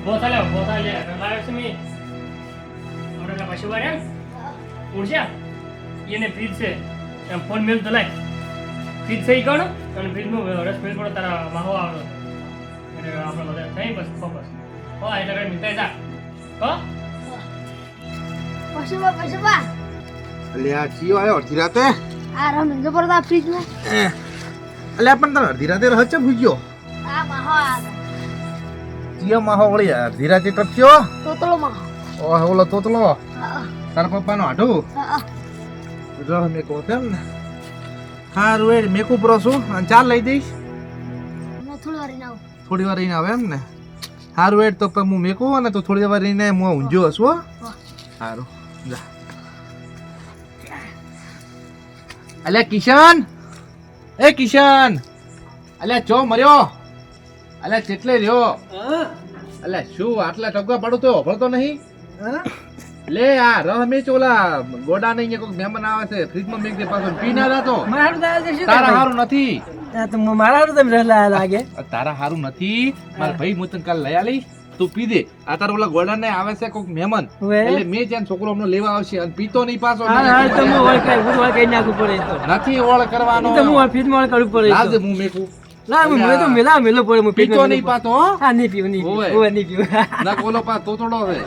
ઊભો થા લે ઊભો થા લે. લાવ્યો મી? આપણે વાળા ને ઉડ્યા? એને ફ્રીજ છે. એમ ફોન મેલ તો લાય. ફ્રીજ છે ઈ કોણ? અને ફ્રીજમાં રસ મેલ પડો તારા માહો આવડો એટલે આપણે બધા થઈ બસ ફોકસ હો એટલે કઈ મિલતા જા. હો? પશુબા પશુબા. અલ્યા ચિયો આયો? અડધી રાતે? આ રમીન જબરદસ્ત ફ્રીજમાં અલ્યા પણ તને અડધી રાતે રહે છે ભૂગ્યો આ માહો આ ચિયો માહો વળી અડધી રાતે ટપસ્યો તોતળો માહો. ઓહ ઓલો તોતલો? તાર પપ્પાનો આઢું જો મેં કહો તેમ ને હારું એ મેકું પ્રોસું અને ચાલ લઈ દઈશ. થોડી વાર રહીને આવે એમ ને. હારું એડ તો હું મેકું અને તો થોડી વાર રહીને હું ઊંઝો હશું હો. હા. જા. અલ્યા કિશન? એ કિશન! અલ્યા ચો મર્યો? અલ્યા ચેટલે રહ્યો? અલે શું આટલા ટપકા પડો તો? ભળતો નહીં? લે આ રમેશ ઓલા ગોડા ને અહીંયા કોઈક મહેમાન આવે છે ફ્રીજમાં મેં પાછો પી ના જાતો. તારા હારું નથી. મારા તમે રહેલા લાગે. તારા હારું નથી. મારા ભાઈ હું તને કાલ લઈ આલી તું પી દે. આ તારા ઓલા ગોડા ને આવે છે કોઈક મહેમાન. એટલે મેં ત્યાં છોકરો અમને લેવા આવશે અને પીતો નહીં પાછો નથી ઓળ કરવાનો લાજ હું મેકું પીતો નહીં પાછો હો? ઓવે. ના ઓલો પા તોતડો છે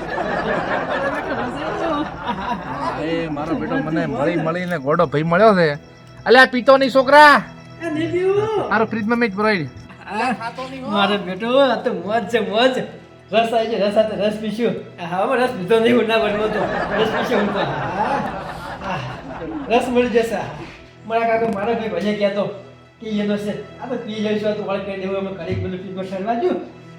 એ મારો બેટો મને મળી મળીને ગોડો ભાઈ મળ્યો છે. અલ્યા પીતો નહીં છોકરા. મારો ફ્રીજમાં મેચ ભરાઈ. મારો બેટો આ તો મોજ છે મોજ. રસ આવી છે રસ સાથે રસ પીશું. હા રસ પીધો નહીં હું ના બનવો તો. રસ પીશું હું હા. રસ મળી જશે. મારા કાકા મારા ભાઈ ભજે કહેતો. કે એનો છે. આ તો પી જઈશું તો વળ કરી દેવું અમે કડીક બધું પીવો શરવા જો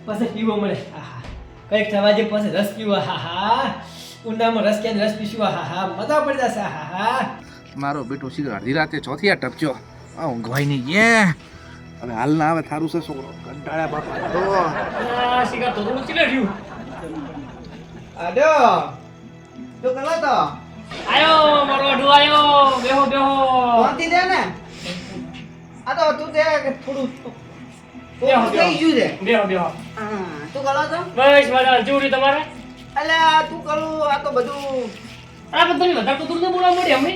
પછી પીવો મળે. આહા કંઈક થવા જે પછી રસ પીવો. હા હા. ઊંડામાં રસ ક્યાં રસ પીશું? હા હા. મજા પડી જશે. હા હા. મારો બેટો સીધો અડધી રાતે ચોથી આ ટપચ્યો. આ ઊંઘવાય નહીં. યે. હવે હાલ ના આવે થારું છે છોકરો. કંટાળ્યા બાપા. તો આ તો થોડું ચીલે રહ્યું. આડો. તું કલા તો? આયો મારો અડુ આયો. બેહો બેહો. શાંતિ દે ને. આ તો તું તે થોડું થઈ ગયું છે. બેહો બેહો હા, તું કલો તો બસ મજા જોડી તમારે? અલ્યા તું કરું આ તો બધું આ બધું વધારે તો તું બોલવા મળી અમે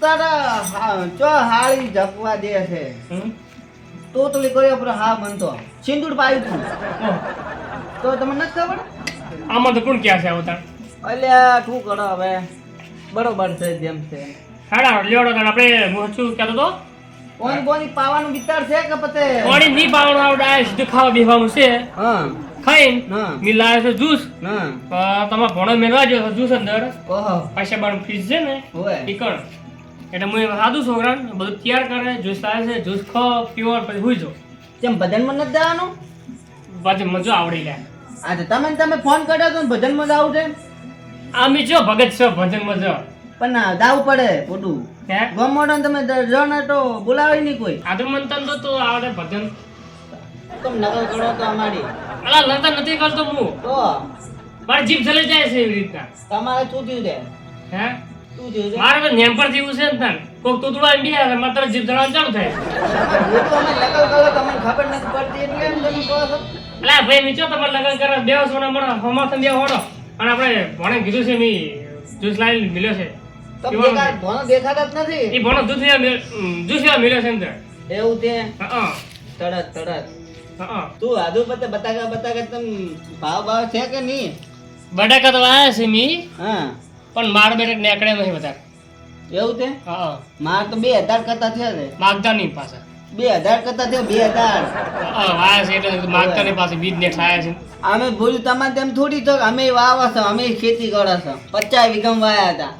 તારા ચો હાળી જપવા દે છે. તોતલી કર્યો પર હા બનતો સિંદૂર પાયું તું તો તમને નથી ખબર? આમાં તો કોણ ક્યાં છે આવતા અલ્યા તું કરો હવે. બરોબર છે જેમ છે. હાડા લેવડો આપણે હું શું કહેતો તો? કોણ કોની પાવાનું વિચાર છે કે પતે? પાણી ની પાવાનું આવડાય સીધું ખાવા બેહવાનું છે. હા. ખાઈને મી લાવે છે જ્યુસ હા. તમારે ભણો મેળવા જો જ્યુસ અંદર. ઓહો. પાછા બાર ફ્રીજ છે ને? ઈ એટલે હું સાદું છોકરાને બધું તૈયાર કરે જ્યુસ લાવે છે જ્યુસ ખો પીવો પછી હુઈ જો કેમ ભજનમાં નથી જવાનું? પાછી મજો આવડી લે આજે તમે તમે ફોન કર્યો તો ભજનમાં આવું છે આમી જો ભગત છો ભજન મજો પણ જાવું પડે ખોટું ગમોડો ને તમે જણ ને તો બોલાવે નહીં કોઈ. આ તો મન તન તો આવડે ભજન. તમ નકલ કરો તો અમારી. અલા લતા નથી કરતો હું. તો? મારી જીભ ચલે જાય છે એવી રીતના. તમારે શું થયું છે? હે? મારે તો નેમ પર જેવું છે ને તાન કોક તૂતડો એમ બી માત્ર જીભ ચલાવવાનું ચાલુ થાય. હું તો અમે નકલ કરો તમને ખબર નથી પડતી એટલે એમ તમે કહો છો. અલા ભાઈ નીચો તમારે લગન કરે બે સોના મળો હમાથન બે હોડો. અને આપણે ભણે કીધું છે મી જ્યુસ લાવી મિલ્યો તો છે. ભણો દેખાતા જ નથી? એ ભણો દૂધ લેવા મિલ- ઉમ, જ્યુસ લેવા મિલ્યો છે અંદર. એવું તે? હા તરત તરત. તું આજુ પતે બતાકા બતાકા તમે ભાવ ભાવ છે કે નહીં? બટાકા તો આયા છે મી હા. પણ માર બેટે નેકડે નહીં વધારે એવું તે? હા માર તો બે હજાર કરતા થયા છે. માગતા નહીં પાછા. બે હજાર કરતા થયા બે હજાર. હા છે એટલે માગતા નહીં પાછા બીજ ને ખાયા છે. અમે ભૂલ્યું તમારે તેમ થોડી તો અમે વાવા છો અમે ખેતી કરો છો. પચાસ વીઘમ વાયા હતા.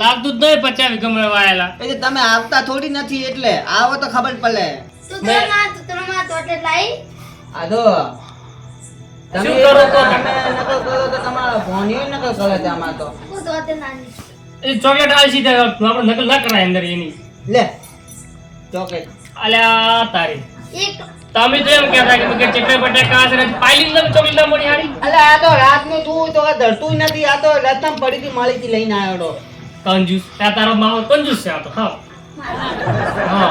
લાગતું જ નહીં પચાસ વીઘા વાયેલા એટલે તમે આવતા થોડી નથી એટલે આવો તો ખબર પડે. તૂતળોમાં તૂતળોમાં તો લાઈ. આ તમે કરો તો? તમે નકલ કરો તો તમારા ભોણીઓ નકલ કરે છે આમાં તો. હું તો નાની એ ચોકલેટ આલસી થાય આપણે નકલ ના કરાય અંદર એની. લે ચોકેટ અલ્યા તારી. એક. તમે તો એમ કહેતા કે પાઇલિંગ તમે ચોકલેટ ના મળી હારી. અલે આ તો તું તો ધરતું નથી આ તો રતન પડી થી મળી થી લઈને આવ્યો કંજૂસ આ તારો માવો કંજૂસ છે આ તો હા. હા.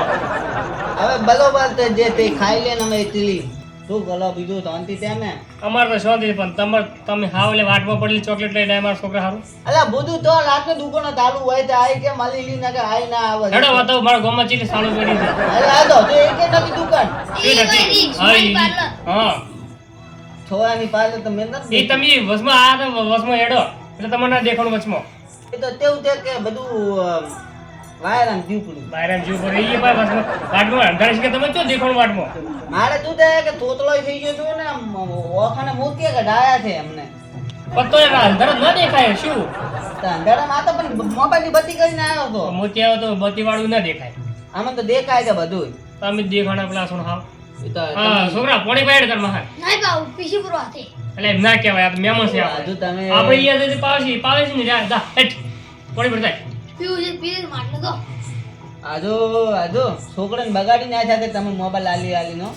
હવે બરોબર તે જે તે ખાઈ લે ને અમે એટલી શું ભલો બીજું શાંતિ ત્યાં ને? અમારે તો શાંતિ પણ તમાર તમે હાવ એટલે વાટમાં પડેલી ચોકલેટ લઈને આવ્યા મારા છોકરા હારું. અલા બધું તો રાતને દુકાનો ચાલુ હોય તો આઈ કે મળી લી ના કે આઈ ના આવે? હેડો વાતો મારા ગામમાં ચીલી સાલું પડી છે. અરે આ તો તે એક નથી દુકાન. એ નથી. હા છોરાની પાસે તો મેં નથી એ તમે વસમાં આ તો વસમાં હેડો. એટલે તમને ના દેખાણું વચમાં એ તો તેવું તે કે બધું વાયરામ જીવકડું બહાર આમ જીવ પર એ ભાઈ વચમાં વાટમાં અંધારે છે કે તમે ચો દેખાણું વાટમાં મારે શું છે કે તોતલો થઈ ગયો છું ને ઓખાને મૂકીએ કે ડાયા છે એમને પણ તો એના અંધારે ન દેખાય શું? અંધારામાં તો પણ મોબાઈલ બત્તી કરીને આવ્યો હતો. મોતી તો બત્તી વાળું ના દેખાય. આમાં તો દેખાય છે બધું તમે દેખાણા પેલા હાવ હા છોકરા પોણી પાડ કર મહાન. નહીં પાઉં, પીસી પૂરો હાથે. એટલે એમ ના કહેવાય આ તો મહેમાન છે હજુ તમે આપણે અહીંયા જઈને પાવે છે પાવે છે ને જા જા હેઠ. કોણી ભરતાય પીવું છે, પીએ માટલો તો. આજુ આજુ છોકરાને બગાડી ના છે તમે મોબાઈલ આલી આલીનો.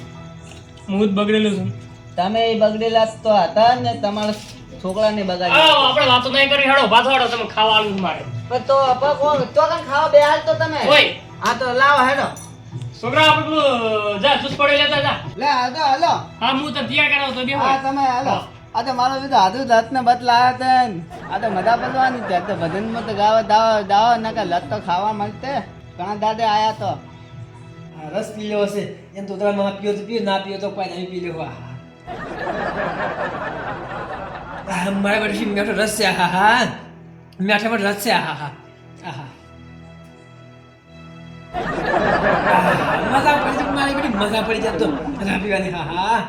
મૂત બગડેલું છું. તમે એ બગડેલા તો હતા ને તમારા છોકરાને બગાડી આવો, આપણે વાતો નહીં કરી હેડો પાછો હેડો તમે ખાવા આલું મારે. પણ તો અપા કોણ તો કન ખાવા બે હાલ તો તમે? ઓય. હા તો લાવો હેડો. છોકરા આપણે જા જૂસ પડે લેતા જા. લે હાલો હાલો. હા હું તો તૈયાર કરાવ તો બે હા તમે હાલો. આ તો મારો બીજો હાથું લત ને બત લાયા તે આ તો મજા બનવાની છે તો તો ભજનમાં તો ગાવા દાવા દાવા ના કે લત તો ખાવા માંગતે ઘણા દાદે આયા તો રસ પી લેવો છે એમ તો તમે પીઓ તો પીઓ ના પીઓ તો કોઈ નહીં પી લેવો મારા બેટી મેઠો રસ છે હા હા મેઠામાં રસ છે હા હા. આહા. મજા પડી જાય મારી બધી મજા પડી જાય તો રાપીવાની હા હા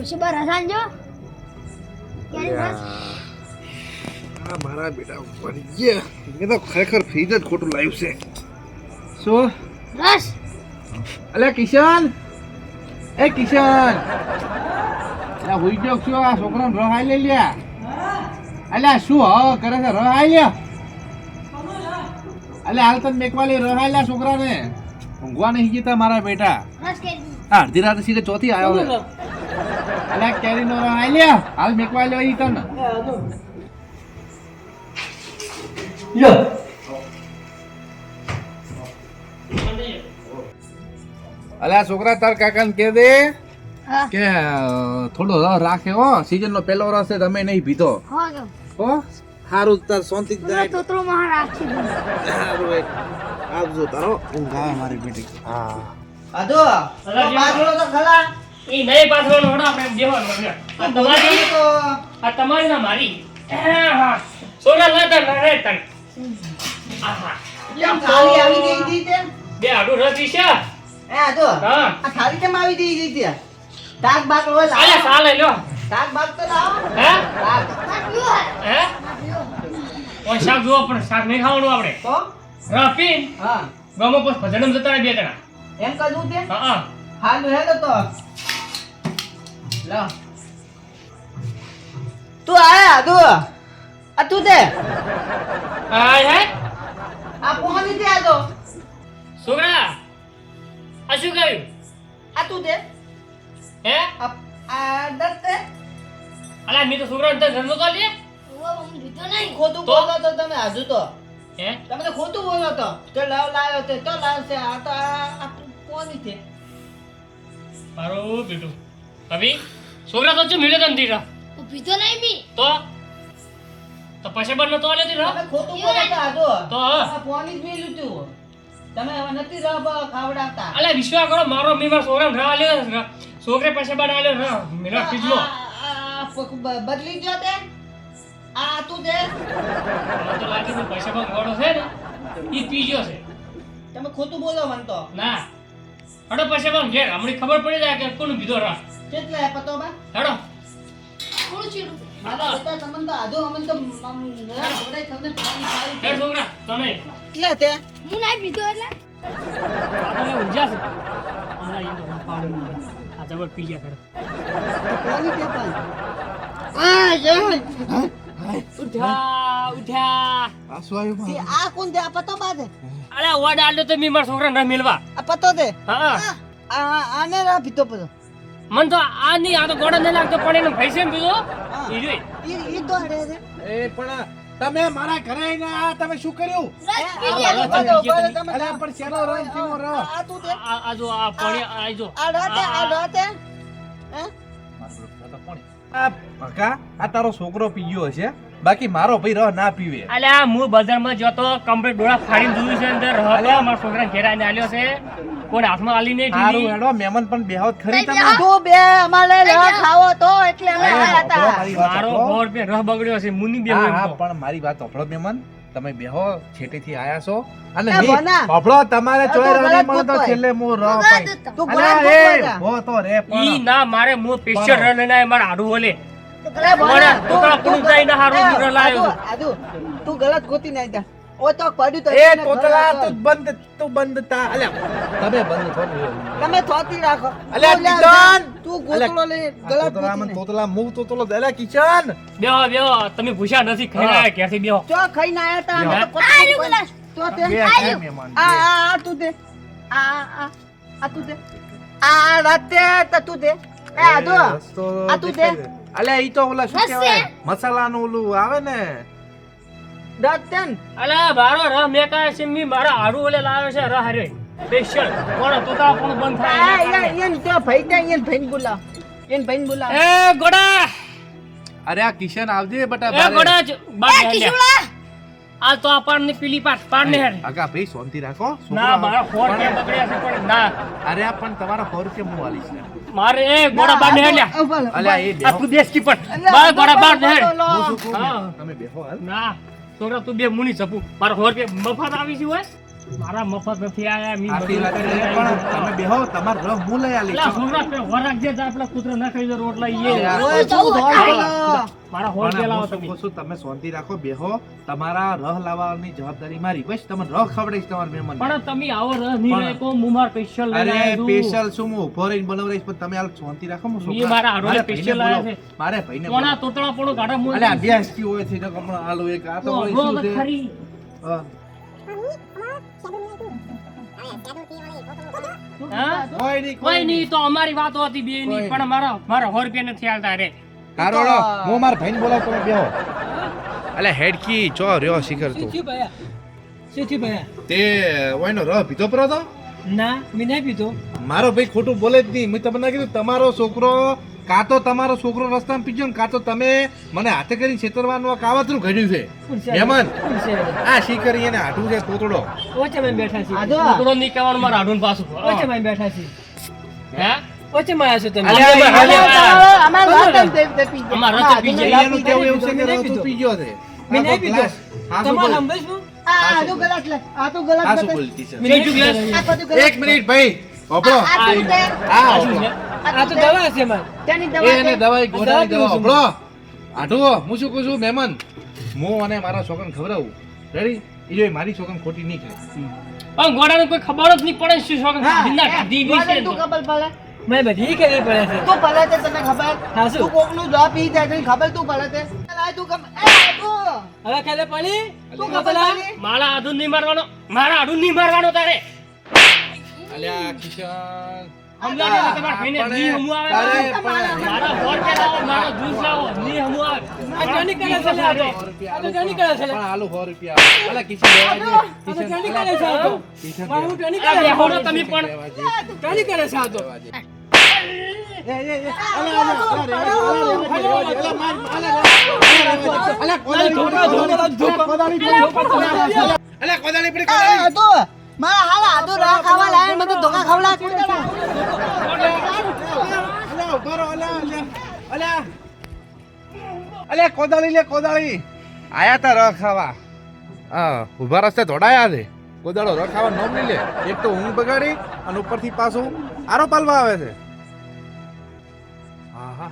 પછી બાર હસાન જો. મારા બેટા ઉપર. ગયા મેં તો ખરેખર ફ્રીજ જ ખોટું લાવ્યું છે. શું? રસ. અલે કિશન? એ કિશન. અલા હુઈ ગયો છું? આ છોકરાને રહાઈ લઈ લ્યા. અલ્યા શું હો કરે છે? રહાઈ લ્યા. અલે હાલ તને મેકવાલી રહાઈ લ્યા છોકરાને. ઊંઘવા નહીં જતા મારા બેટા. અડધી રાત સીધે ચોથી આવ્યો છે કેરીનો કેરીનો રહાઈ લ્યા. હાલ મેકવા લ્યો ઈ તને. યો અલ્યા છોકરા તાર કાકાને કે દે કે થોડો રસ રાખે હો. સીઝન નો પહેલો રસ છે તમે નહીં પીધો. હો સારું તાર શાંતિ જાય. તોતરો માં રાખી. સારું એક આવજો તારો ઊંઘ આવે મારી બેટી. હા. આજો પાછળ તો ખરા એ નહીં પાથરવાનું હેડો આપણે દેવાનો. આ તમારી તો આ તમારી ના મારી. છોકરા લેતા ના રે તન આહા. કેમ થાળી આવી ગઈ હતી તે? બે આડું રસ છે. એ તો હા. આ થાળી કેમ આવી ગઈ હતી તાક બાક લો આલે સાલે લ્યો તાક બાક તો લાવો હે? તાક. હે. હે. ઓય શાક જો પણ શાક નહીં ખાવાનું આપણે. તો? રફી હા. ગમો પછી ભજનમ જતા બે જણા. એમ કરું તે? હા હા. હાલ હેલો તો. તું આયા તું. આ તું તે હાય હાય આ કોની તે. આજો છોકરા આ શું કર્યું? આ તું તે હે? આ આ દત્ત તે અલા મી તો છોકરા ને ધંધો તો લે. ખોટું બોલો તો તમે આજુ તો. હે? તમે તો ખોટું બોલો તો. તો લાવ લાવ્યો તે તો લાવશે. આ તો આ આ કોની છે મારો બેટું હવે છોકરા તો ચમ મિલે તને દીરા હું પીતો નહીં બી. તો? તો પછી બંધ નતો આલે દીરા તમે ખોટું બોલે તો આજો તો આ કોની જ મેલું તું તમે હવે નથી રબ ખાવડાવતા. અલે વિશ્વા કરો મારો મીમા છોકરા ના આલે છોકરે પછી બંધ આલે રહ મેરા ખીજલો બદલી ગયો તે? આ તું દે તો લાગે પૈસા પણ ગોળો છે ને. ઈ પી ગયો છે. તમે ખોટું બોલો મન તો. ના. હડો પછી પણ ઘેર. હમણી ખબર પડી જાય કે કોનું બીજો રા કેટલા હે પતો બા હડો. કોણ ચીડું. મારા બેટા તમને તો આધો અમન તો ઘોડાય તમને પાણી છોકરા તે હું એટલે. છે. ઈ તો પાડી આ જબર કરે. કોની પણ આ આવ્યું તે આ કોણ દે? આ પતો બા અરે ઓડ આલ્યો તો મી મારા છોકરા ના મિલવા. આ પતો દે. હા. આ આને રા પીતો પતો મન તો આ ની આ તો ગોળો ને લાગતો પણ એનો પૈસે પીધો ઈ જોઈ. ઈ ઈ તો હડે છે. એ પણ તમે મારા ઘરે આવીને આ તમે શું કર્યું? અરે ગયા. પણ શેનો રસ કેવો રસ? આ- તું દે. આ જો આ પાણી આ જો. આ રાતે, આ રાતે. હે? આ ભગા આ તારો છોકરો પીયો છે બાકી મારો ભાઈ રહ ના પીવે. અલ્યા હું બજારમાં જતો કમ્પ્લીટ ડોળા ફાડીને જોયું છે અંદર. રહતો મારા છોકરા ઘેરા ને આલ્યો છે. કોઈ હાથમાં આલી નહીં સારું હેડો મહેમાન પણ બેહોત ખરી તમે. તો બે અમારે લઈ ખાવો તો એટલે અમે આયા હતા. મારો ઘોર બે રહ બગડ્યો છે મુની બે હા પણ મારી વાત ઓફળો મહેમાન. તમે બેહો છેટેથી આયા છો. અને. સાંભળો તમારે ચોય તો રહ મળે તો છેલ્લે મો રહ તું. ગોળા ગળા. હો તો રે પણ. ઈ ના મારે મો પેશર પણ. ના મારા ઓલે. ભણા, મને તું- ટોકરા તું પૂરું થઈને હારું એ, બીજો લાવ્યો આદુ, આદુ, તું ગલત ગોતી નાખ જા. ઓ તો પડ્યું તો એ એને તું બંધ તું બંધ તા અલ્યા. તમે બંધ થો તમે થોતી રાખો. અલ્યા, તું તું ગોતલો લે ગલત તોતલામાં ગોતી તોતલા મું તોતલો અલ્યા કિશન. બેહો બેહો. તમે ભૂસ્યા નથી ખાઈ ઘેરથી બેહો. ચો ખાઈને આયા તા આ તો તે આ. આ આ તું દે. આ આ આ આ તું દે. આ આ રાતે તો તું દે. એ આદુ આ તું દે. છે. અલ્યા ઈ તો ઓલા શું કહેવાય? મસાલાનું ઓલું આવે ને? રાતે અલે બારો મારો રહ મેકાય છે મી મારા આડું ઓલે લાવે છે રહ હાર્યો સ્પેશિયલ કોણ તોતા પણ બંધ થાય યા એન તો ભાઈ ત્યાં એન ભાઈ બોલા એન ભાઈ બોલા એ ગોડા! અરે આ કિશન આવજે બટા એ ગોડા એ હેલ્યા. કિશુડા. આ તો આપણને પીલી પાટ પાડને હેડ. આગા ભાઈ શાંતિ રાખો ના મારા ફોર કે બગડ્યા છે પણ ના. અરે આ પણ તમારા ફોર કે હું આલીશ ને. મારે એ ગોડા બાર ને હેલ્યા અલ્યા એ આ બેહો. તું દેશ કી પણ બાર ગોડા બાર ને હું શું કહું તમે બેહો હાલ. ના છોકરા તું બે મુની છપુ મારા ફોર કે મફત આવી છે હોય? મારા મફત નથી આયા મી. પણ તમે બેહો તમારો રહ હું લઈ જે કૂતરો ના ખાઈ દો રોટલા ઈ એ. અલ્યા, ઓય, તું ધોળ બોલો. મારા સો પણ લાવો હું શું તમે. કહું છું, તમે શાંતિ રાખો બેહો. તમારા રહ લાવવાની જવાબદારી મારી બસ તમે રહ ખવડાવીશ તમારા મહેમાન પણ તમે આવો રહ નહીં હું સ્પેશિયલ શું હું ઊભો રહીને બનાવડાવીશ પણ તમે હાલ શાંતિ રાખો હું મારા ભાઈને મારે ભાઈને કોના તોતળા પણ ગાઢા મોં અભ્યાસ હોય છે તો હમણાં આલુ એક આ તો શું છે? હા. હા? કોઈ નહીં, તો અમારી વાતો હતી બે ની પણ મારા મારા સો રૂપિયા નથી હાલતા રે. હારો હું મારા ભાઈને બોલાવું તમે બેહો. અલે હેડકી ચો રહ્યો શિખર તું? શીથી ભયા ભયા તે ઓયનો રહ પીતો પરો તો? ના મેં નહીં પીધો. મારો ભાઈ ખોટું બોલે જ નહીં. મેં તમને કીધું તમારો છોકરો કાં તો તમારો છોકરો રસ્તામાં પીજો ને કાં તો તમે મને હાથે કરીને છેતરવાનું આ કાવતરું ઘડ્યું છે. મહેમાન. આ શિખર એને હાટું છે તોતડો. ઓછે મેં બેઠા છીએ. થોડો નહીં મારા હાડું પાછું. ઓછે મેં બેઠા છીએ. હે? ઓછે માં તમે. અમારે-. અમારે. એનું કેવું એવું છે કે પીજો છે? મેં નહીં તમારે? સાંભળીશ? આ ગલત લે. આ તો ગલત આ શું બોલતી છે? એક મિનિટ ભાઈ આ- આ. આ તો દવા છે મારે. તેની દવા એને દવા દવાઈ દવા. ઓપડો આઢું હું શું કહું છું? મહેમાન હું અને મારા છોકરાને ખવડાવું. રેડી એ જો મારી છોકરાને ખોટી નહીં ખાય પણ ગોડાને કોઈ ખબર જ નહીં પડે શું ગાધી બી ગોળે છે તું. ખબર પડે? મેં બધી કરવી પડે છે. તું ભલે તે તને ખબર. હા, શું? તું કોકનું દવા પી જાય તને ખબર તું ભલે તે. લાય તું કમ એ તું. હવે કાલે પડી તું ખબર મારા આધુ નહીં મારવાનો. મારા આધુ નહીં મારવાનો તારે. અલ્યા કિશન. જો તમારા ભાઈને નહીં હમું આવે? મારા ફોન પે લાવો મારો જ્યુસ લાવો નહીં હમું આવે. આ જોની કરે છે લે આ તો. સો રૂપિયા આ તો કરે છે. પણ આલુ સો રૂપિયા. અલા કિશન દેવા દે. કિશન જોની કરે છે આ તો. કિશન હું દેવા કરે છે. બેહો તમે પણ. દેવા કરે છે આ તો. દેવા દે. એ, એ, એ, અલા, અલા, અલા, રેવા દે, અલા, રેવા દે, અલા, માર, અલા, રેવા દે, અલા, અલા, કોદાળી, પડી, કોદાળી મારા હાલ આદુ રા ખાવા લાય મને ધોકા ખવડા અલા, ઊભો રહો, અલા, અલા, અલા. અલા, કોદાળી લે કોદાળી. આયા તા રહ ખાવા હા ઊભા રસ્તે દોડાયા છે. કોદાળો રહ ખાવા નોમ લે એક તો ઊંઘ બગાડી અને ઉપરથી પાછું આરો પાલવા આવે છે. હા હા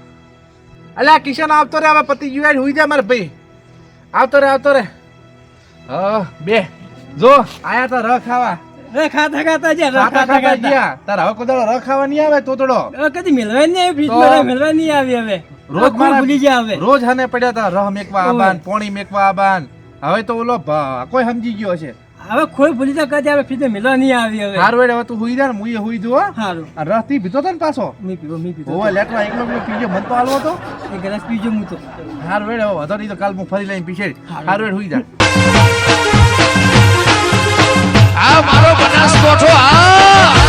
અલ્યા કિશન આવતો રે હવે પતિ ગયું હોઈ જાય મારે ભાઈ. આવતો રે આવતો રે. હા બે. જો. આયા તા ર ખાવા રે ખાતા ખાતા જા, રે ખાતા ખાતા. ગયા. તાર હવે કોદાળો રહ ખાવા નહીં આવે તોતડો. કદી મિલવા નહીં આવી તો- ફ્રીજમાં મિલવા નહીં આવી હવે. રોજ મારા- ભૂલી ગયા હવે. રોજ હને પડ્યા તા રહ મેકવા આબાન પોણી મેકવા આબાન હવે તો ઓલો ભા- કોઈ સમજી ગયો છે હવે કોઈ ભૂલી તો કદી હવે ફીતે મિલવા નહીં આવી હવે. હાર વેડ હવે તું હુઈ જા ને હું હુઈ જો હાર. રસથી પીધો તો ને પાછો? મી પીવો મી પીવો ઓવે લેટવા એકલો એકલો પીજો મન તો હાલવો તો. એક ગ્લાસ પીજો હું તો. હાર વેડ હવે તો કાલ હું ફરી લઈને પીછે હાર. વેડ હુઈ જા. આ મારો બનાસકોઠો આ